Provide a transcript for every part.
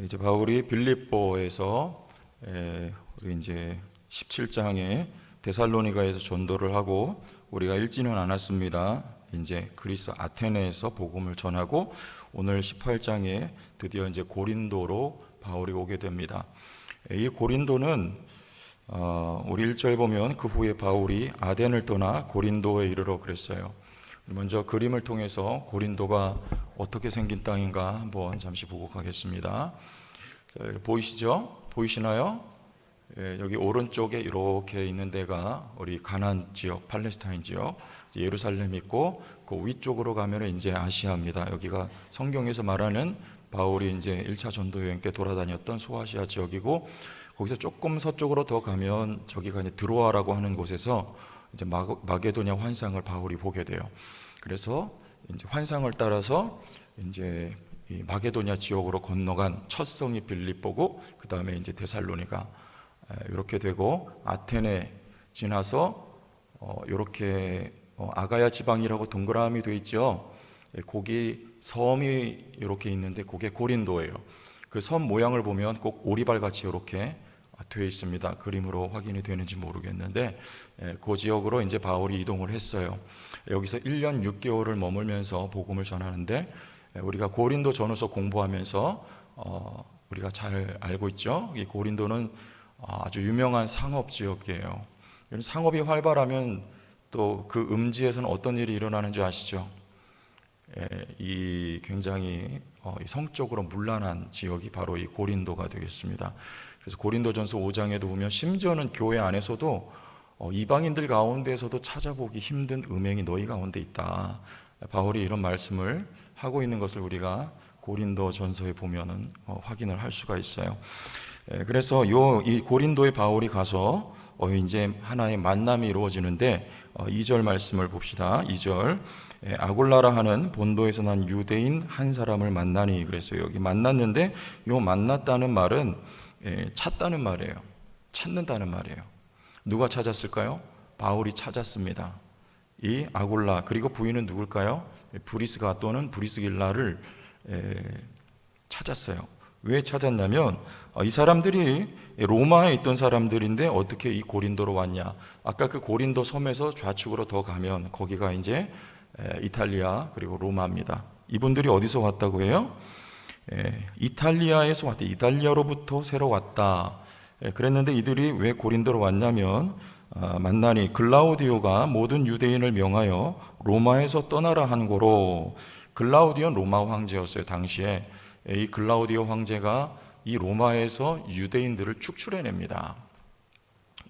이제 바울이 빌립보에서 에, 우리 이제 17장에 데살로니가에서 전도를 하고 우리가 읽지는 않았습니다. 이제 그리스 아테네에서 복음을 전하고 오늘 18장에 드디어 이제 고린도로 바울이 오게 됩니다. 이 고린도는 어, 우리 1절 보면 그 후에 바울이 아덴을 떠나 고린도에 이르러 그랬어요. 먼저 그림을 통해서 고린도가 어떻게 생긴 땅인가 한번 잠시 보고 가겠습니다. 보이시죠? 보이시나요? 예, 여기 오른쪽에 이렇게 있는 데가 우리 가난 지역, 팔레스타인 지역, 예루살렘 있고 그 위쪽으로 가면 이제 아시아입니다. 여기가 성경에서 말하는 바울이 이제 1차 전도 여행 때 돌아다녔던 소아시아 지역이고 거기서 조금 서쪽으로 더 가면 저기가 이제 드로아라고 하는 곳에서 이제 마- 마게도냐 환상을 바울이 보게 돼요. 그래서 이제 환상을 따라서 이제 이 마게도냐 지역으로 건너간 첫 성이 빌립보고 그 다음에 이제 데살로니가 에, 이렇게 되고 아테네 지나서 어, 이렇게 어, 아가야 지방이라고 동그라미 돼 있죠. 예, 거기 섬이 이렇게 있는데 그게 고린도예요. 그 섬 모양을 보면 꼭 오리발 같이 이렇게 되어 있습니다. 그림으로 확인이 되는지 모르겠는데 예, 그 지역으로 이제 바울이 이동을 했어요. 여기서 1년 6개월을 머물면서 복음을 전하는데 예, 우리가 고린도 전후서 공부하면서 어, 우리가 잘 알고 있죠. 이 고린도는 어, 아주 유명한 상업 지역이에요. 상업이 활발하면 또 그 음지에서는 어떤 일이 일어나는 줄 아시죠? 예, 이 굉장히 어, 이 성적으로 문란한 지역이 바로 이 고린도가 되겠습니다. 그래서 고린도전서 5장에도 보면 심지어는 교회 안에서도 어, 이방인들 가운데에서도 찾아보기 힘든 음행이 너희 가운데 있다. 바울이 이런 말씀을 하고 있는 것을 우리가 고린도 전서에 보면은 어, 확인을 할 수가 있어요. 예, 그래서 요 이 고린도에 바울이 가서 어, 이제 하나의 만남이 이루어지는데 어, 2절 말씀을 봅시다. 2절 예, 아골라라 하는 본도에서 난 유대인 한 사람을 만나니 그랬어요. 여기 만났는데 요 만났다는 말은 예, 찾다는 말이에요. 찾는다는 말이에요. 누가 찾았을까요? 바울이 찾았습니다. 이 아골라 그리고 부인은 누굴까요? 예, 브리스가 또는 브리스길라를 에, 찾았어요. 왜 찾았냐면 어, 이 사람들이 로마에 있던 사람들인데 어떻게 이 고린도로 왔냐? 아까 그 고린도 섬에서 좌측으로 더 가면 거기가 이제 에, 이탈리아 그리고 로마입니다. 이분들이 어디서 왔다고 해요? 에, 이탈리아에서 왔다. 이탈리아로부터 새로 왔다. 에, 그랬는데 이들이 왜 고린도로 왔냐면 아, 만나니 글라우디오가 모든 유대인을 명하여 로마에서 떠나라 한 고로 글라우디오는 로마 황제였어요 당시에 에, 이 글라우디오 황제가 이 로마에서 유대인들을 축출해냅니다.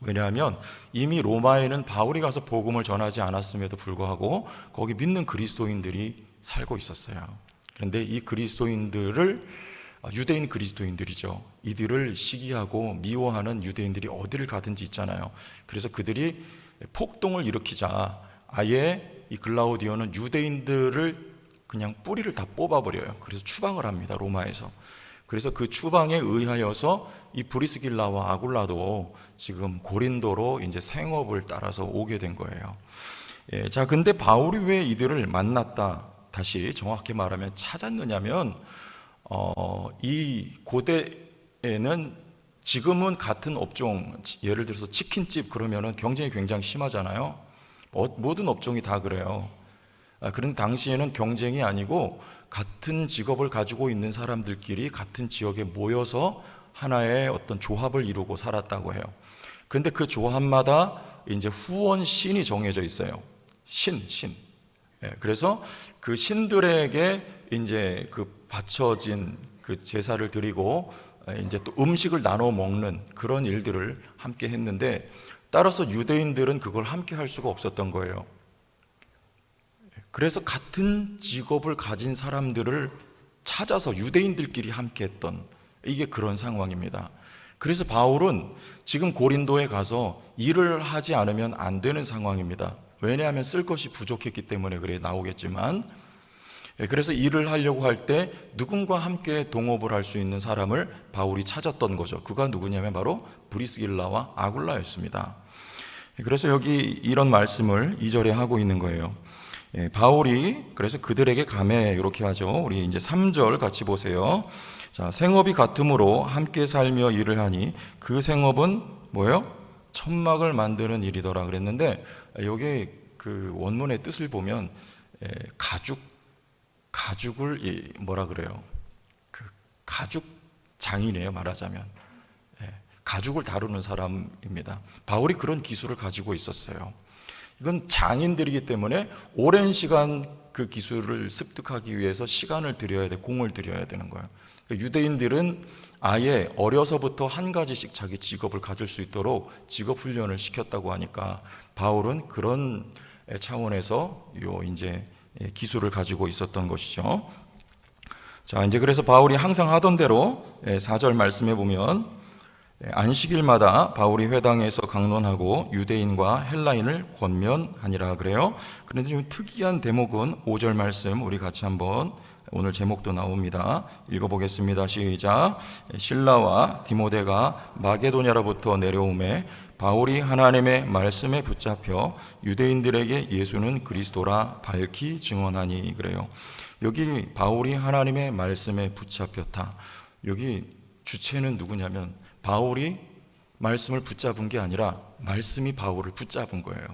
왜냐하면 이미 로마에는 바울이 가서 복음을 전하지 않았음에도 불구하고 거기 믿는 그리스도인들이 살고 있었어요. 그런데 이 그리스도인들을 아, 유대인 그리스도인들이죠. 이들을 시기하고 미워하는 유대인들이 어디를 가든지 있잖아요. 그래서 그들이 폭동을 일으키자 아예 이 글라우디오는 유대인들을 그냥 뿌리를 다 뽑아버려요. 그래서 추방을 합니다. 로마에서. 그래서 그 추방에 의하여서 이 브리스길라와 아굴라도 지금 고린도로 이제 생업을 따라서 오게 된 거예요. 예, 자, 근데 바울이 왜 이들을 만났다? 다시 정확히 말하면 찾았느냐면 어, 이 고대에는 지금은 같은 업종, 예를 들어서 치킨집 그러면은 경쟁이 굉장히 심하잖아요. 어, 모든 업종이 다 그래요. 아, 그런 당시에는 경쟁이 아니고 같은 직업을 가지고 있는 사람들끼리 같은 지역에 모여서 하나의 어떤 조합을 이루고 살았다고 해요. 근데 그 조합마다 이제 후원 신이 정해져 있어요. 신, 신. 예, 그래서 그 신들에게 이제 그 바쳐진 그 제사를 드리고 예, 이제 또 음식을 나눠 먹는 그런 일들을 함께 했는데 따라서 유대인들은 그걸 함께 할 수가 없었던 거예요. 그래서 같은 직업을 가진 사람들을 찾아서 유대인들끼리 함께 했던 이게 그런 상황입니다. 그래서 바울은 지금 고린도에 가서 일을 하지 않으면 안 되는 상황입니다. 왜냐하면 쓸 것이 부족했기 때문에 그래 나오겠지만 예, 그래서 일을 하려고 할 때 누군가 함께 동업을 할 수 있는 사람을 바울이 찾았던 거죠. 그가 누구냐면 바로 브리스길라와 아굴라였습니다. 예, 그래서 여기 이런 말씀을 2절에 하고 있는 거예요. 예, 바울이 그래서 그들에게 감해 이렇게 하죠. 우리 이제 3절 같이 보세요. 자, 생업이 같으므로 함께 살며 일을 하니 그 생업은 뭐예요? 천막을 만드는 일이더라 그랬는데 여기 그 원문의 뜻을 보면 에, 가죽 가죽을 이 뭐라 그래요? 그 가죽 장이네요 말하자면 예, 가죽을 다루는 사람입니다. 바울이 그런 기술을 가지고 있었어요. 이건 장인들이기 때문에 오랜 시간 그 기술을 습득하기 위해서 시간을 들여야 돼, 공을 들여야 되는 거예요. 그러니까 유대인들은 아예 어려서부터 한 가지씩 자기 직업을 가질 수 있도록 직업 훈련을 시켰다고 하니까 바울은 그런 차원에서 요 이제 기술을 가지고 있었던 것이죠. 자, 이제 그래서 바울이 항상 하던 대로 4절 말씀해 보면 안식일마다 바울이 회당에서 강론하고 유대인과 헬라인을 권면하니라 그래요. 그런데 좀 특이한 대목은 5절 말씀 우리 같이 한번 오늘 제목도 나옵니다. 읽어보겠습니다. 시작. 신라와 디모데가 마게도냐로부터 내려오매 바울이 하나님의 말씀에 붙잡혀 유대인들에게 예수는 그리스도라 밝히 증언하니 그래요. 여기 바울이 하나님의 말씀에 붙잡혔다. 여기 주체는 누구냐면 바울이 말씀을 붙잡은 게 아니라 말씀이 바울을 붙잡은 거예요.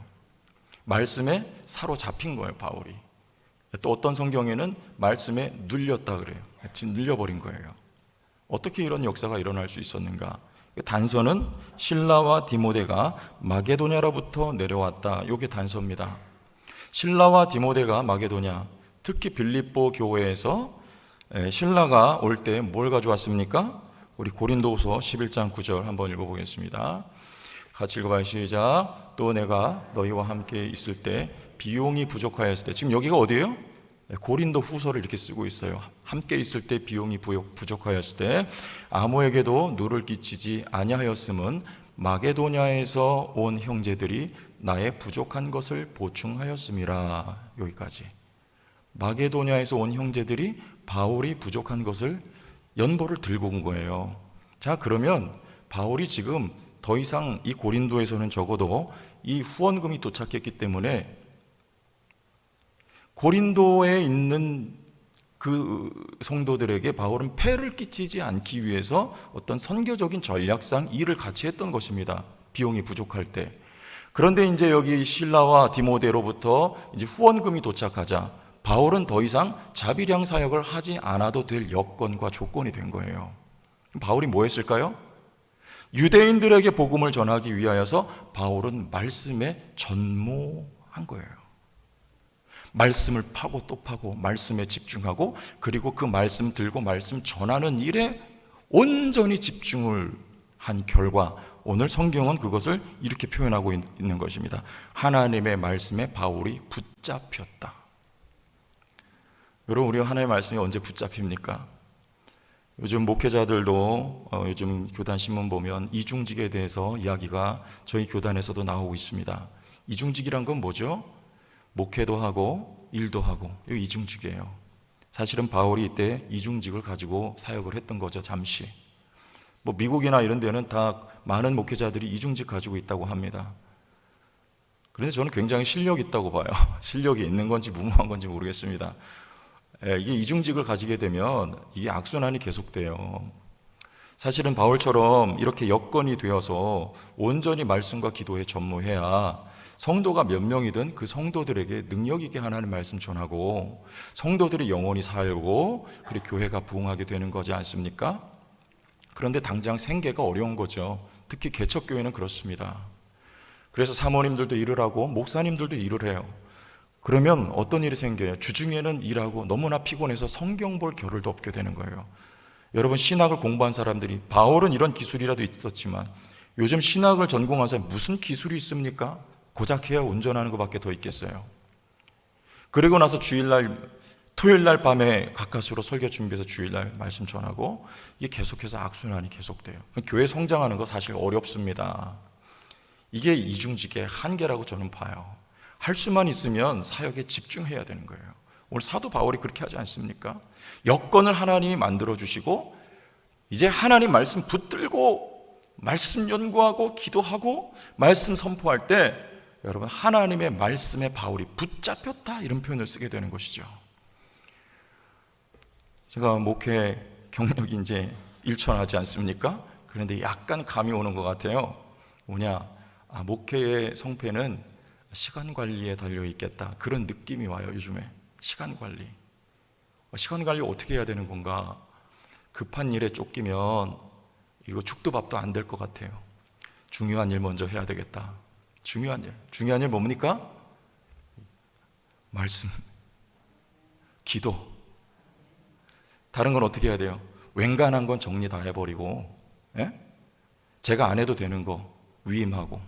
말씀에 사로잡힌 거예요, 바울이. 또 어떤 성경에는 말씀에 눌렸다 그래요. 눌려버린 거예요. 어떻게 이런 역사가 일어날 수 있었는가? 단서는 신라와 디모데가 마게도냐로부터 내려왔다. 이게 단서입니다. 신라와 디모데가 마게도냐, 특히 빌립보 교회에서 신라가 올 때 뭘 가져왔습니까? 우리 고린도후서 11장 9절 한번 읽어보겠습니다. 같이 읽어봐요. 시작. 또 내가 너희와 함께 있을 때 비용이 부족하였을 때 지금 여기가 어디예요? 고린도 후서를 이렇게 쓰고 있어요. 함께 있을 때 비용이 부족하였을 때 아무에게도 누를 끼치지 아니하였음은 마게도냐에서 온 형제들이 나의 부족한 것을 보충하였음이라 여기까지. 마게도냐에서 온 형제들이 바울이 부족한 것을 연보를 들고 온 거예요. 자, 그러면 바울이 지금 더 이상 이 고린도에서는 적어도 이 후원금이 도착했기 때문에 고린도에 있는 그 성도들에게 바울은 폐를 끼치지 않기 위해서 어떤 선교적인 전략상 일을 같이 했던 것입니다. 비용이 부족할 때. 그런데 이제 여기 신라와 디모데로부터 이제 후원금이 도착하자 바울은 더 이상 자비량 사역을 하지 않아도 될 여건과 조건이 된 거예요. 바울이 뭐 했을까요? 유대인들에게 복음을 전하기 위하여서 바울은 말씀에 전모한 거예요. 말씀을 파고 또 파고 말씀에 집중하고 그리고 그 말씀 들고 말씀 전하는 일에 온전히 집중을 한 결과 오늘 성경은 그것을 이렇게 표현하고 있는 것입니다. 하나님의 말씀에 바울이 붙잡혔다. 여러분, 우리 하나님의 말씀이 언제 붙잡힙니까? 요즘 목회자들도 어, 요즘 교단 신문 보면 이중직에 대해서 이야기가 저희 교단에서도 나오고 있습니다. 이중직이란 건 뭐죠? 목회도 하고 일도 하고 이 이중직이에요. 사실은 바울이 이때 이중직을 가지고 사역을 했던 거죠. 잠시. 뭐 미국이나 이런 데는 다 많은 목회자들이 이중직 가지고 있다고 합니다. 그런데 저는 굉장히 실력 있다고 봐요. 실력이 있는 건지 무모한 건지 모르겠습니다. 예, 이게 이중직을 가지게 되면 이게 악순환이 계속돼요. 사실은 바울처럼 이렇게 여건이 되어서 온전히 말씀과 기도에 전무해야 성도가 몇 명이든 그 성도들에게 능력 있게 하나님 말씀 전하고 성도들이 영원히 살고 그리고 교회가 부흥하게 되는 거지 않습니까? 그런데 당장 생계가 어려운 거죠. 특히 개척 교회는 그렇습니다. 그래서 사모님들도 일을 하고 목사님들도 일을 해요. 그러면 어떤 일이 생겨요? 주중에는 일하고 너무나 피곤해서 성경 볼 겨를도 없게 되는 거예요. 여러분 신학을 공부한 사람들이 바울은 이런 기술이라도 있었지만 요즘 신학을 전공한 사람 무슨 기술이 있습니까? 고작 해야 운전하는 것밖에 더 있겠어요. 그리고 나서 주일날 토요일 날 밤에 가까스로 설교 준비해서 주일 날 말씀 전하고 이게 계속해서 악순환이 계속돼요. 교회 성장하는 거 사실 어렵습니다. 이게 이중직의 한계라고 저는 봐요. 할 수만 있으면 사역에 집중해야 되는 거예요. 오늘 사도 바울이 그렇게 하지 않습니까? 여건을 하나님이 만들어 주시고 이제 하나님 말씀 붙들고 말씀 연구하고 기도하고 말씀 선포할 때 여러분 하나님의 말씀에 바울이 붙잡혔다 이런 표현을 쓰게 되는 것이죠. 제가 목회 경력이 이제 일천하지 않습니까? 그런데 약간 감이 오는 것 같아요. 뭐냐? 아, 목회의 성패는 시간 관리에 달려 있겠다. 그런 느낌이 와요, 요즘에. 시간 관리. 어, 시간 관리 어떻게 해야 되는 건가? 급한 일에 쫓기면 이거 죽도 밥도 안 될 것 같아요. 중요한 일 먼저 해야 되겠다. 중요한 일. 중요한 일 뭡니까? 말씀. 기도. 다른 건 어떻게 해야 돼요? 웬간한 건 정리 다 해버리고, 예? 제가 안 해도 되는 거 위임하고,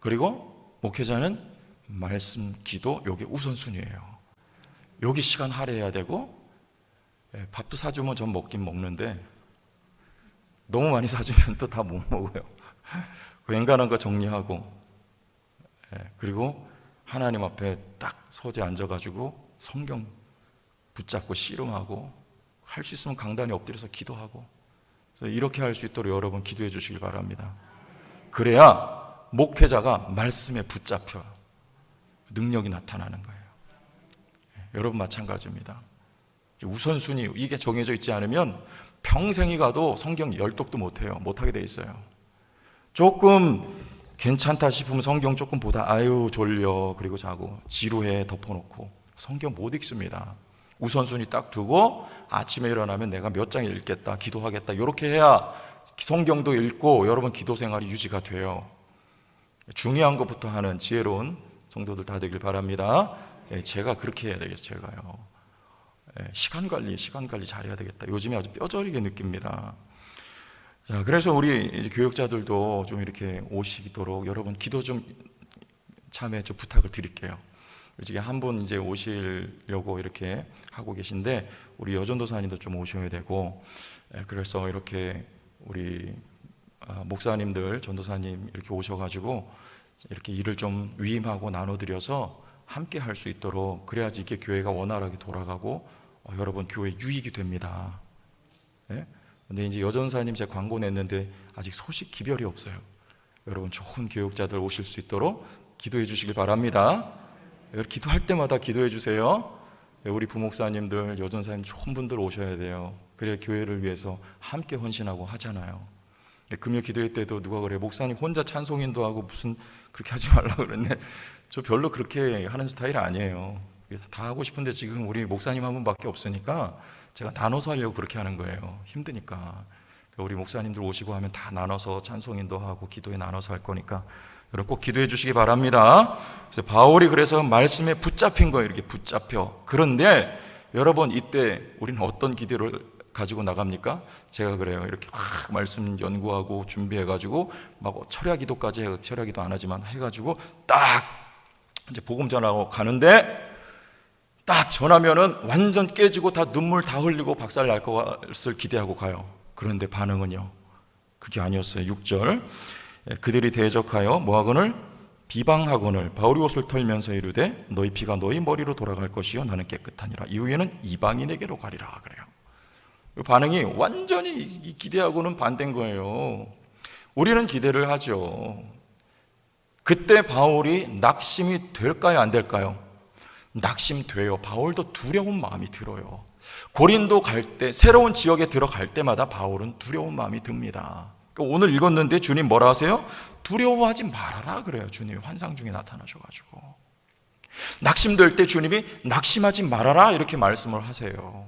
그리고 목회자는 말씀, 기도, 요게 우선순위예요. 여기 시간 할애해야 되고, 예, 밥도 사주면 전 먹긴 먹는데, 너무 많이 사주면 또 다 못 먹어요. 웬간한 거 정리하고, 예, 그리고 하나님 앞에 딱 서재 앉아가지고 성경 붙잡고 씨름하고 할 수 있으면 강단에 엎드려서 기도하고 이렇게 할 수 있도록 여러분 기도해 주시길 바랍니다. 그래야 목회자가 말씀에 붙잡혀 능력이 나타나는 거예요. 예, 여러분 마찬가지입니다. 우선순위 이게 정해져 있지 않으면 평생이 가도 성경 열독도 못해요. 못하게 돼 있어요. 조금 괜찮다 싶으면 성경 조금 보다 아유 졸려 그리고 자고 지루해 덮어놓고 성경 못 읽습니다. 우선순위 딱 두고 아침에 일어나면 내가 몇 장 읽겠다 기도하겠다 이렇게 해야 성경도 읽고 여러분 기도 생활이 유지가 돼요. 중요한 것부터 하는 지혜로운 성도들 다 되길 바랍니다. 예, 제가 그렇게 해야 되겠어요. 제가요. 예, 시간 관리, 시간 관리 잘해야 되겠다. 요즘에 아주 뼈저리게 느낍니다. 자, 그래서 우리 교육자들도 좀 이렇게 오시도록 여러분 기도 좀 참여 좀 부탁을 드릴게요. 지금 한분 이제 오시려고 이렇게 하고 계신데 우리 여전도사님도 좀 오셔야 되고 예, 그래서 이렇게 우리 아, 목사님들 전도사님 이렇게 오셔가지고 이렇게 일을 좀 위임하고 나눠드려서 함께 할 수 있도록 그래야지 이게 교회가 원활하게 돌아가고 어, 여러분 교회 유익이 됩니다. 예? 근데 이제 여전사님 제가 광고 냈는데 아직 소식 기별이 없어요. 여러분 좋은 교육자들 오실 수 있도록 기도해 주시길 바랍니다. 기도할 때마다 기도해 주세요. 네, 우리 부목사님들, 여전사님 좋은 분들 오셔야 돼요. 그래야 교회를 위해서 함께 헌신하고 하잖아요. 네, 금요 기도회 때도 누가 그래 목사님 혼자 찬송인도 하고 무슨 그렇게 하지 말라 그랬네. 저 별로 그렇게 하는 스타일 아니에요. 다 하고 싶은데 지금 우리 목사님 한 분밖에 없으니까 제가 나눠서 하려고 그렇게 하는 거예요. 힘드니까. 그러니까 우리 목사님들 오시고 하면 다 나눠서 찬송인도 하고 기도에 나눠서 할 거니까 여러분 꼭 기도해 주시기 바랍니다. 그래서 바울이 그래서 말씀에 붙잡힌 거예요. 이렇게 붙잡혀. 그런데 여러분 이때 우리는 어떤 기도를 가지고 나갑니까? 제가 그래요. 이렇게 막 말씀 연구하고 준비해가지고 막 철야 기도까지 해, 철야 기도 안 하지만 해가지고 딱 이제 복음 전하고 가는데 딱 전하면은 완전 깨지고 다 눈물 다 흘리고 박살 날 것을 기대하고 가요. 그런데 반응은요. 그게 아니었어요. 6절. 예, 그들이 대적하여 모하건을 비방하거늘 바울이 옷을 털면서 이르되 너희 피가 너희 머리로 돌아갈 것이요 나는 깨끗하니라. 이후에는 이방인에게로 가리라 그래요. 그 반응이 완전히 이 기대하고는 반대인 거예요. 우리는 기대를 하죠. 그때 바울이 낙심이 될까요, 안 될까요? 낙심돼요. 바울도 두려운 마음이 들어요. 고린도 갈 때, 새로운 지역에 들어갈 때마다 바울은 두려운 마음이 듭니다. 그러니까 오늘 읽었는데 주님 뭐라 하세요? 두려워하지 말아라 그래요. 주님이 환상 중에 나타나셔가지고. 낙심될 때 주님이 낙심하지 말아라 이렇게 말씀을 하세요.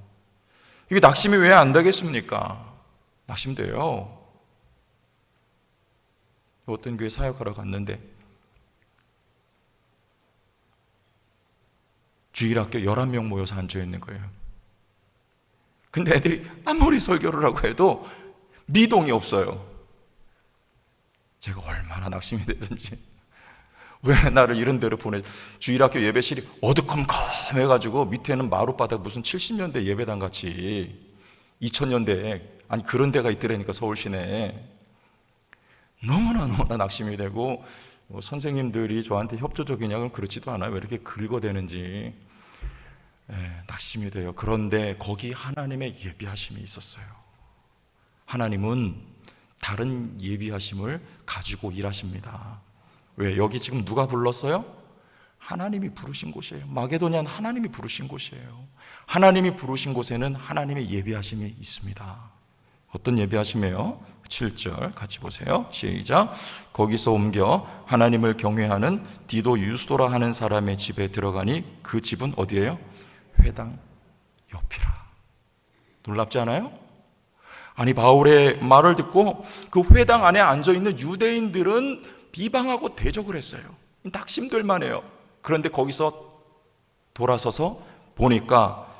이게 낙심이 왜 안 되겠습니까? 낙심돼요. 어떤 교회 사역하러 갔는데 주일학교 11명 모여서 앉아 있는 거예요. 근데 애들이 아무리 설교를 하고 해도 미동이 없어요. 제가 얼마나 낙심이 되든지. 왜 나를 이런 데로 보내? 주일학교 예배실이 어두컴컴해가지고 밑에는 마룻바닥 무슨 70년대 예배당 같이 2000년대 아니 그런 데가 있더라니까 서울 시내 너무나 너무나 낙심이 되고 뭐 선생님들이 저한테 협조적이냐고 그렇지도 않아요. 왜 이렇게 긁어대는지 예, 낙심이 돼요. 그런데 거기 하나님의 예비하심이 있었어요. 하나님은 다른 예비하심을 가지고 일하십니다. 왜 여기 지금 누가 불렀어요? 하나님이 부르신 곳이에요. 마게도냐는 하나님이 부르신 곳이에요. 하나님이 부르신 곳에는 하나님의 예비하심이 있습니다. 어떤 예비하심이에요? 7절 같이 보세요. 시작. 거기서 옮겨 하나님을 경외하는 디도 유스도라 하는 사람의 집에 들어가니 그 집은 어디예요? 회당 옆이라. 놀랍지 않아요? 아니 바울의 말을 듣고 그 회당 안에 앉아 있는 유대인들은 비방하고 대적을 했어요. 낙심될 만해요. 그런데 거기서 돌아서서 보니까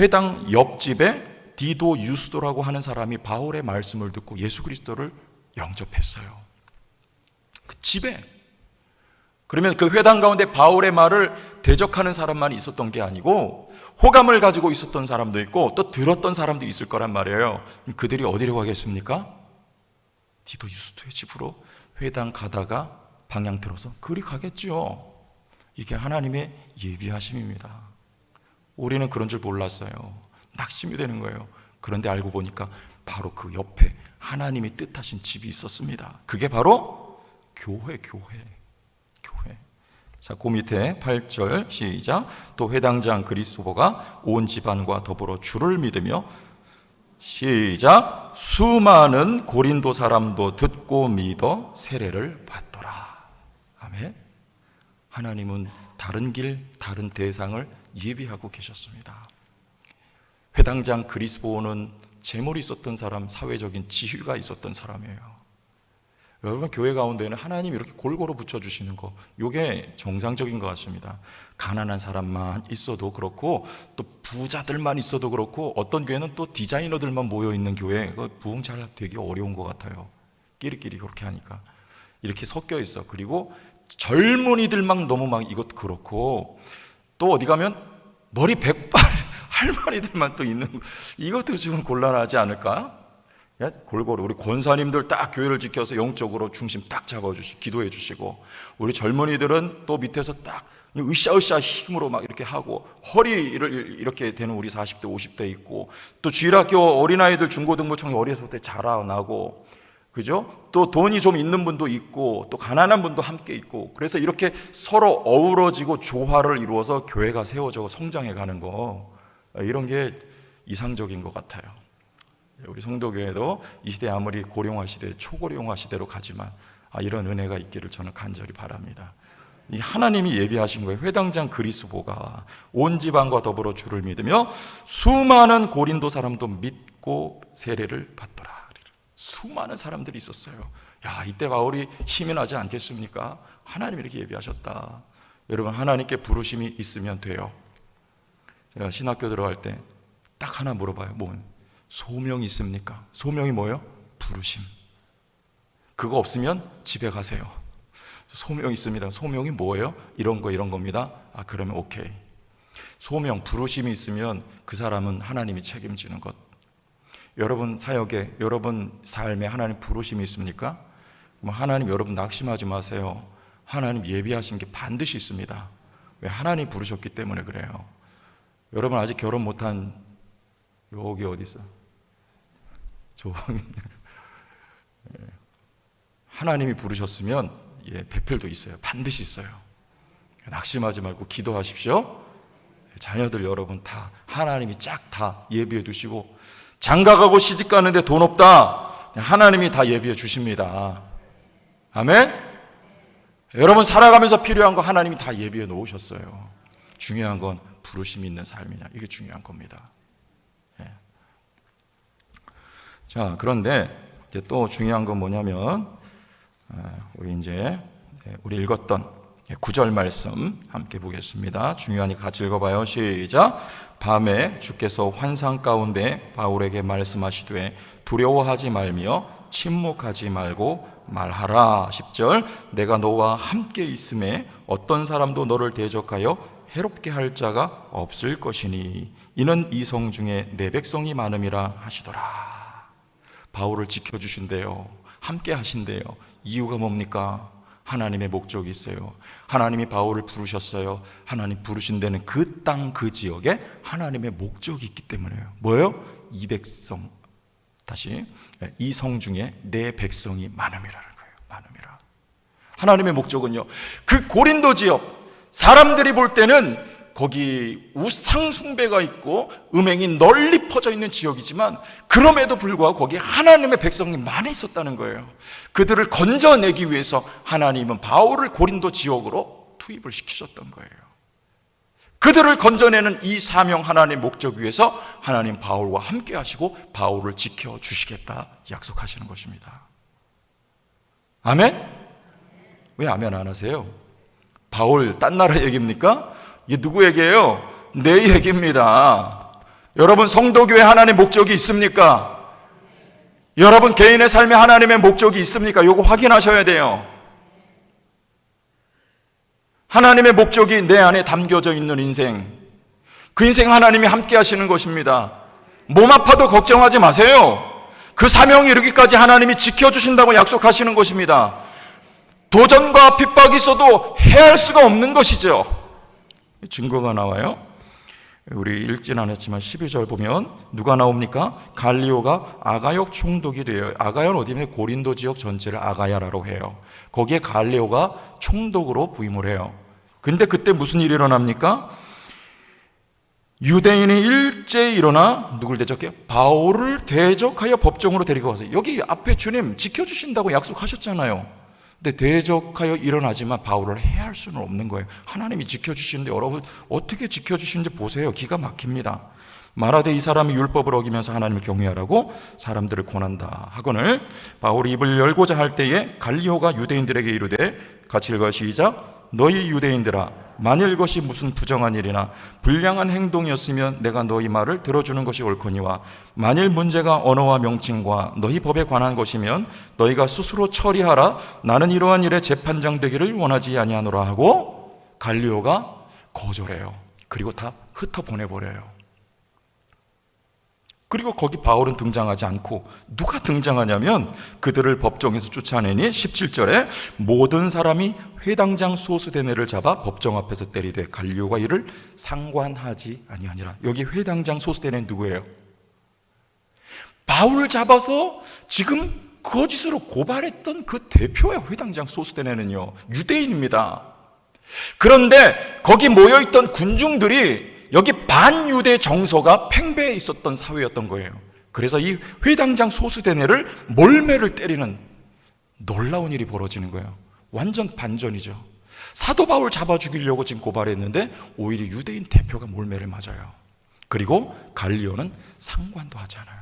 회당 옆집에 디도 유스도라고 하는 사람이 바울의 말씀을 듣고 예수 그리스도를 영접했어요. 그 집에 그러면 그 회당 가운데 바울의 말을 대적하는 사람만 있었던 게 아니고 호감을 가지고 있었던 사람도 있고 또 들었던 사람도 있을 거란 말이에요. 그들이 어디로 가겠습니까? 디도 유스도의 집으로 회당 가다가 방향 틀어서 그리 가겠죠. 이게 하나님의 예비하심입니다. 우리는 그런 줄 몰랐어요. 낙심이 되는 거예요. 그런데 알고 보니까 바로 그 옆에 하나님이 뜻하신 집이 있었습니다. 그게 바로 교회, 교회, 교회. 자, 그 밑에 8절 시작. 또 회당장 그리스도가 온 집안과 더불어 주를 믿으며 시작. 수많은 고린도 사람도 듣고 믿어 세례를 받더라. 아멘. 하나님은 다른 길, 다른 대상을 예비하고 계셨습니다. 회당장 그리스도는 재물이 있었던 사람, 사회적인 지위가 있었던 사람이에요. 여러분 교회 가운데는 하나님 이렇게 골고루 붙여주시는 거, 이게 정상적인 것 같습니다. 가난한 사람만 있어도 그렇고 또 부자들만 있어도 그렇고 어떤 교회는 또 디자이너들만 모여 있는 교회, 그 부흥 잘 되기 어려운 것 같아요. 끼리끼리 그렇게 하니까 이렇게 섞여 있어. 그리고 젊은이들만 너무 막 이것 그렇고 또 어디 가면 머리 백발 할머니들만 또 있는 거. 이것도 좀 곤란하지 않을까? 야, 골고루 우리 권사님들 딱 교회를 지켜서 영적으로 중심 딱 잡아주시, 기도해 주시고 우리 젊은이들은 또 밑에서 딱 으쌰으쌰 힘으로 막 이렇게 하고 허리를 이렇게 되는 우리 40대 50대 있고 또 주일학교 어린아이들 중고등부청 어렸을 때 자라나고 그죠? 또 돈이 좀 있는 분도 있고 또 가난한 분도 함께 있고 그래서 이렇게 서로 어우러지고 조화를 이루어서 교회가 세워져 성장해 가는 거 이런 게 이상적인 것 같아요. 우리 성도교회도 이 시대 아무리 고령화 시대, 초고령화 시대로 가지만 아, 이런 은혜가 있기를 저는 간절히 바랍니다. 이 하나님이 예비하신 거예요. 회당장 그리스보가 온 지방과 더불어 주를 믿으며 수많은 고린도 사람도 믿고 세례를 받더라. 수많은 사람들이 있었어요. 야, 이때 바울이 힘이 나지 않겠습니까? 하나님이 이렇게 예비하셨다. 여러분, 하나님께 부르심이 있으면 돼요. 제가 신학교 들어갈 때 딱 하나 물어봐요. 뭐 소명이 있습니까? 소명이 뭐예요? 부르심. 그거 없으면 집에 가세요. 소명 있습니다. 소명이 뭐예요? 이런 거 이런 겁니다. 아 그러면 오케이. 소명 부르심이 있으면 그 사람은 하나님이 책임지는 것. 여러분 사역에 여러분 삶에 하나님 부르심이 있습니까? 하나님 여러분 낙심하지 마세요. 하나님 예비하신 게 반드시 있습니다. 왜 하나님 부르셨기 때문에 그래요. 여러분 아직 결혼 못한 여기 어디 있어? 조홍이 하나님이 부르셨으면 예, 배필도 있어요. 반드시 있어요. 낙심하지 말고 기도하십시오. 자녀들 여러분 다 하나님이 쫙 다 예비해 두시고 장가가고 시집 가는데 돈 없다. 하나님이 다 예비해 주십니다. 아멘. 여러분 살아가면서 필요한 거 하나님이 다 예비해 놓으셨어요. 중요한 건 부르심 있는 삶이냐 이게 중요한 겁니다. 예. 자 그런데 이제 또 중요한 건 뭐냐면 아, 우리 이제 예, 우리 읽었던 구절 말씀 함께 보겠습니다. 중요하니 같이 읽어봐요. 시작. 밤에 주께서 환상 가운데 바울에게 말씀하시되 두려워하지 말며 침묵하지 말고 말하라. 10절. 내가 너와 함께 있음에 어떤 사람도 너를 대적하여 해롭게 할 자가 없을 것이니 이는 이성 중에 내 백성이 많음이라 하시더라. 바울을 지켜주신대요. 함께 하신대요. 이유가 뭡니까? 하나님의 목적이 있어요. 하나님이 바울을 부르셨어요. 하나님 부르신 데는 그 땅, 그 지역에 하나님의 목적이 있기 때문에요. 뭐예요? 이 백성. 다시. 이 성 중에 내 백성이 많음이라는 거예요. 많음이라. 하나님의 목적은요. 그 고린도 지역, 사람들이 볼 때는 거기 우상숭배가 있고 음행이 널리 퍼져 있는 지역이지만 그럼에도 불구하고 거기 하나님의 백성이 많이 있었다는 거예요. 그들을 건져내기 위해서 하나님은 바울을 고린도 지역으로 투입을 시키셨던 거예요. 그들을 건져내는 이 사명 하나님 목적 위해서 하나님 바울과 함께 하시고 바울을 지켜 주시겠다 약속하시는 것입니다. 아멘? 왜 아멘 안 하세요? 바울 딴 나라 얘기입니까? 이게 누구 얘기예요? 내 얘기입니다. 여러분 성도교회 하나님 목적이 있습니까? 여러분 개인의 삶에 하나님의 목적이 있습니까? 요거 확인하셔야 돼요. 하나님의 목적이 내 안에 담겨져 있는 인생. 그 인생 하나님이 함께 하시는 것입니다. 몸 아파도 걱정하지 마세요. 그 사명이 이르기까지 하나님이 지켜주신다고 약속하시는 것입니다. 도전과 핍박이 있어도 해할 수가 없는 것이죠. 증거가 나와요. 우리 읽진 않았지만 12절 보면 누가 나옵니까? 갈리오가 아가역 총독이 돼요. 아가야는 어디면 고린도 지역 전체를 아가야라고 해요. 거기에 갈리오가 총독으로 부임을 해요. 근데 그때 무슨 일이 일어납니까? 유대인이 일제히 일어나 누굴 대적해요? 바울을 대적하여 법정으로 데리고 가세요. 여기 앞에 주님 지켜주신다고 약속하셨잖아요. 근데 대적하여 일어나지만 바울을 해할 수는 없는 거예요. 하나님이 지켜주시는데 여러분 어떻게 지켜주시는지 보세요. 기가 막힙니다. 말하되 이 사람이 율법을 어기면서 하나님을 경외하라고 사람들을 권한다 하거늘 바울이 입을 열고자 할 때에 갈리오가 유대인들에게 이르되 같이 읽어 시작 너희 유대인들아 만일 것이 무슨 부정한 일이나 불량한 행동이었으면 내가 너희 말을 들어주는 것이 옳거니와 만일 문제가 언어와 명칭과 너희 법에 관한 것이면 너희가 스스로 처리하라. 나는 이러한 일에 재판장 되기를 원하지 아니하노라 하고 갈리오가 거절해요. 그리고 다 흩어 보내버려요 그리고 거기 바울은 등장하지 않고 누가 등장하냐면 그들을 법정에서 쫓아내니 17절에 모든 사람이 회당장 소수대네를 잡아 법정 앞에서 때리되 갈리오가 이를 상관하지 아니하니라. 여기 회당장 소수대네는 누구예요? 바울을 잡아서 지금 거짓으로 고발했던 그 대표야 회당장 소수대네는요. 유대인입니다. 그런데 거기 모여있던 군중들이 여기 반유대 정서가 팽배해 있었던 사회였던 거예요. 그래서 이 회당장 소수대네를 몰매를 때리는 놀라운 일이 벌어지는 거예요. 완전 반전이죠. 사도 바울 잡아 죽이려고 지금 고발했는데 오히려 유대인 대표가 몰매를 맞아요. 그리고 갈리오는 상관도 하지 않아요.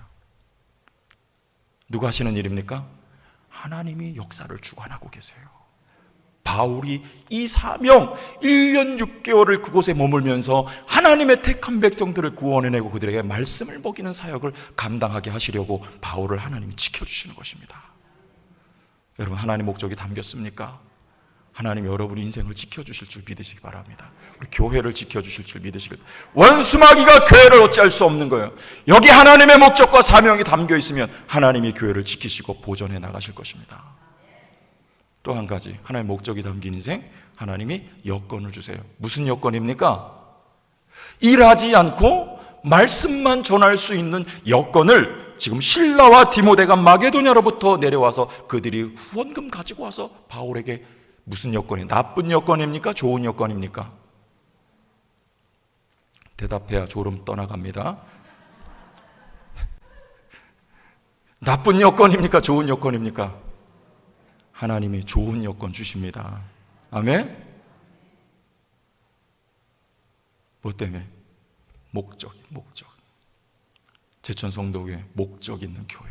누가 하시는 일입니까? 하나님이 역사를 주관하고 계세요. 바울이 이 사명 1년 6개월을 그곳에 머물면서 하나님의 택한 백성들을 구원해내고 그들에게 말씀을 먹이는 사역을 감당하게 하시려고 바울을 하나님이 지켜주시는 것입니다. 여러분 하나님 목적이 담겼습니까? 하나님 여러분 인생을 지켜주실 줄 믿으시기 바랍니다. 우리 교회를 지켜주실 줄 믿으시길. 원수마귀가 교회를 어찌할 수 없는 거예요. 여기 하나님의 목적과 사명이 담겨 있으면 하나님이 교회를 지키시고 보존해 나가실 것입니다. 또 한 가지 하나님의 목적이 담긴 인생 하나님이 여건을 주세요. 무슨 여건입니까? 일하지 않고 말씀만 전할 수 있는 여건을 지금 신라와 디모데가 마게도냐로부터 내려와서 그들이 후원금 가지고 와서 바울에게 무슨 여건이 나쁜 여건입니까? 좋은 여건입니까? 대답해야 졸음 떠나갑니다. 나쁜 여건입니까? 좋은 여건입니까? 하나님이 좋은 여건 주십니다. 아멘? 뭐 때문에? 목적, 목적. 제천 성도교회 목적 있는 교회.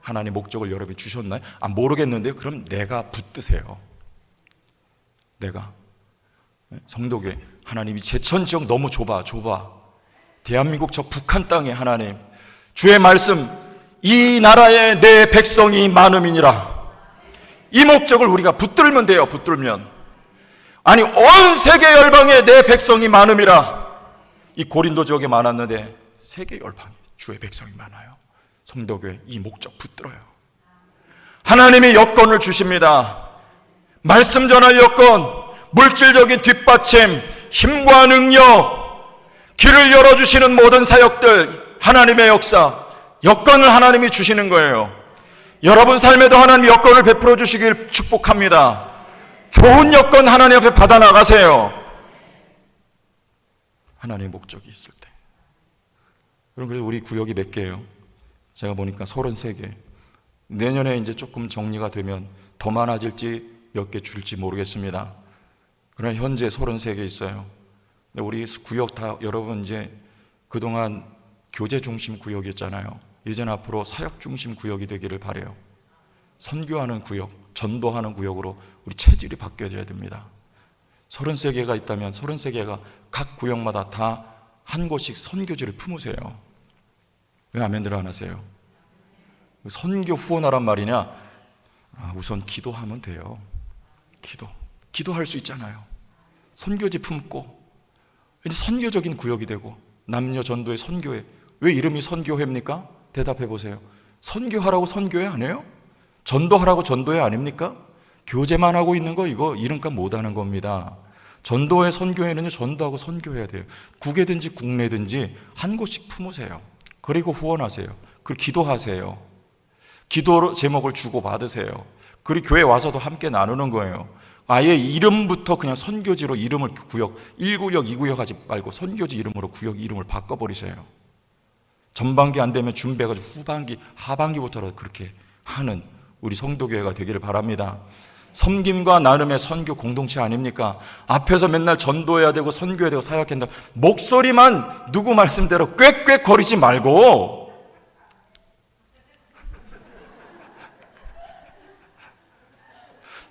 하나님 목적을 여러분이 주셨나요? 아, 모르겠는데요. 그럼 내가 붙드세요. 내가. 성도교회. 하나님이 제천 지역 너무 좁아, 좁아. 대한민국 저 북한 땅에 하나님. 주의 말씀, 이 나라에 내 백성이 많음이니라. 이 목적을 우리가 붙들면 돼요, 붙들면. 아니, 온 세계 열방에 내 백성이 많음이라. 이 고린도 지역에 많았는데, 세계 열방에 주의 백성이 많아요. 성도교회 이 목적 붙들어요. 하나님이 여건을 주십니다. 말씀 전할 여건, 물질적인 뒷받침, 힘과 능력, 길을 열어주시는 모든 사역들, 하나님의 역사, 여건을 하나님이 주시는 거예요. 여러분 삶에도 하나님 여건을 베풀어 주시길 축복합니다. 좋은 여건 하나님 앞에 받아 나가세요. 하나님의 목적이 있을 때. 그럼 그래서 우리 구역이 몇 개예요? 제가 보니까 33개. 내년에 이제 조금 정리가 되면 더 많아질지 몇 개 줄지 모르겠습니다. 그러나 현재 33개 있어요. 우리 구역 다 여러분 이제 그동안 교제 중심 구역이었잖아요. 이젠 앞으로 사역 중심 구역이 되기를 바래요. 선교하는 구역, 전도하는 구역으로 우리 체질이 바뀌어져야 됩니다. 33개가 있다면 33개가 각 구역마다 다 한 곳씩 선교지를 품으세요. 왜 아멘들 안 하세요? 선교 후원하란 말이냐? 아, 우선 기도하면 돼요. 기도. 기도할 수 있잖아요. 선교지 품고 이제 선교적인 구역이 되고 남녀 전도의 선교회. 왜 이름이 선교회입니까? 대답해 보세요. 선교하라고 선교회 안 해요? 전도하라고 전도회 아닙니까? 교제만 하고 있는 거 이거 이름값 못 하는 겁니다. 전도회 선교회는요 전도하고 선교해야 돼요. 국외든지 국내든지 한 곳씩 품으세요. 그리고 후원하세요. 그리고 기도하세요. 기도 제목을 주고 받으세요. 그리고 교회 와서도 함께 나누는 거예요. 아예 이름부터 그냥 선교지로 이름을 구역 1구역 2구역 하지 말고 선교지 이름으로 구역 이름을 바꿔 버리세요. 전반기 안 되면 준비해가지고 후반기 하반기부터라도 그렇게 하는 우리 성도교회가 되기를 바랍니다. 섬김과 나눔의 선교 공동체 아닙니까? 앞에서 맨날 전도해야 되고 선교해야 되고 사역해야 된다. 목소리만 누구 말씀대로 꽥꽥 거리지 말고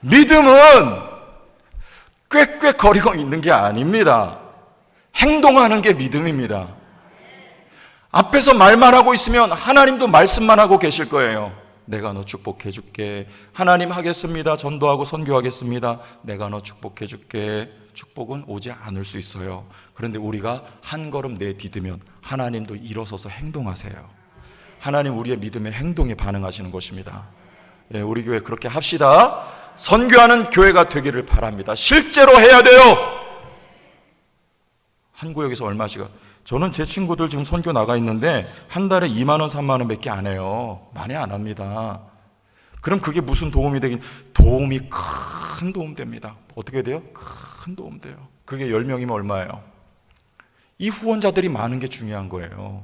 믿음은 꽥꽥 거리고 있는 게 아닙니다. 행동하는 게 믿음입니다. 앞에서 말만 하고 있으면 하나님도 말씀만 하고 계실 거예요. 내가 너 축복해 줄게. 하나님 하겠습니다. 전도하고 선교하겠습니다. 내가 너 축복해 줄게. 축복은 오지 않을 수 있어요. 그런데 우리가 한 걸음 내디디면 하나님도 일어서서 행동하세요. 하나님 우리의 믿음의 행동에 반응하시는 것입니다. 예, 우리 교회 그렇게 합시다. 선교하는 교회가 되기를 바랍니다. 실제로 해야 돼요. 한 구역에서 얼마씩가 저는 제 친구들 지금 선교 나가 있는데 한 달에 2만 원, 3만 원밖에 안 해요. 많이 안 합니다. 그럼 그게 무슨 도움이 되긴 도움이 큰 도움 됩니다. 어떻게 돼요? 큰 도움 돼요. 그게 10명이면 얼마예요? 이 후원자들이 많은 게 중요한 거예요.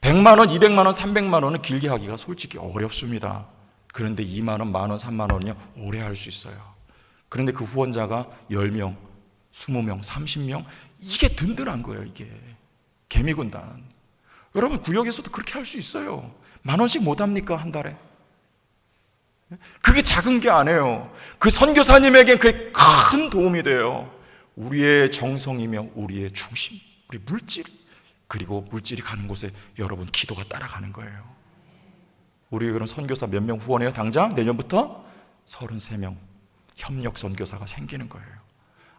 100만 원, 200만 원, 300만 원은 길게 하기가 솔직히 어렵습니다. 그런데 2만 원, 만 원, 3만 원은요. 오래 할 수 있어요. 그런데 그 후원자가 10명, 20명, 30명 이게 든든한 거예요, 이게. 개미군단. 여러분 구역에서도 그렇게 할 수 있어요. 만 원씩 못 합니까 한 달에? 그게 작은 게 아니에요. 그 선교사님에겐 그게 큰 도움이 돼요. 우리의 정성이며 우리의 중심, 우리 물질 그리고 물질이 가는 곳에 여러분 기도가 따라가는 거예요. 우리 그럼 선교사 몇 명 후원해요? 당장 내년부터 33명 협력 선교사가 생기는 거예요.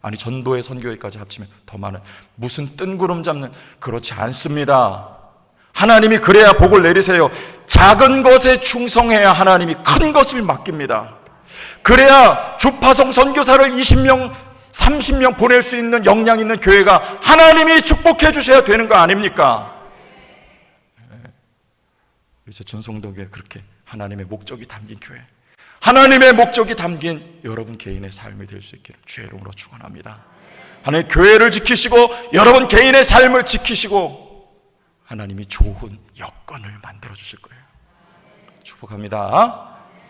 아니 전도의 선교회까지 합치면 더 많은 무슨 뜬구름 잡는 그렇지 않습니다. 하나님이 그래야 복을 내리세요. 작은 것에 충성해야 하나님이 큰 것을 맡깁니다. 그래야 주파송 선교사를 20명, 30명 보낼 수 있는 역량 있는 교회가 하나님이 축복해 주셔야 되는 거 아닙니까? 우리 저 전송덕에 그렇게 하나님의 목적이 담긴 교회. 하나님의 목적이 담긴 여러분 개인의 삶이 될 수 있기를 이름으로 축원합니다. 하나님 교회를 지키시고 여러분 개인의 삶을 지키시고 하나님이 좋은 여건을 만들어 주실 거예요. 축복합니다.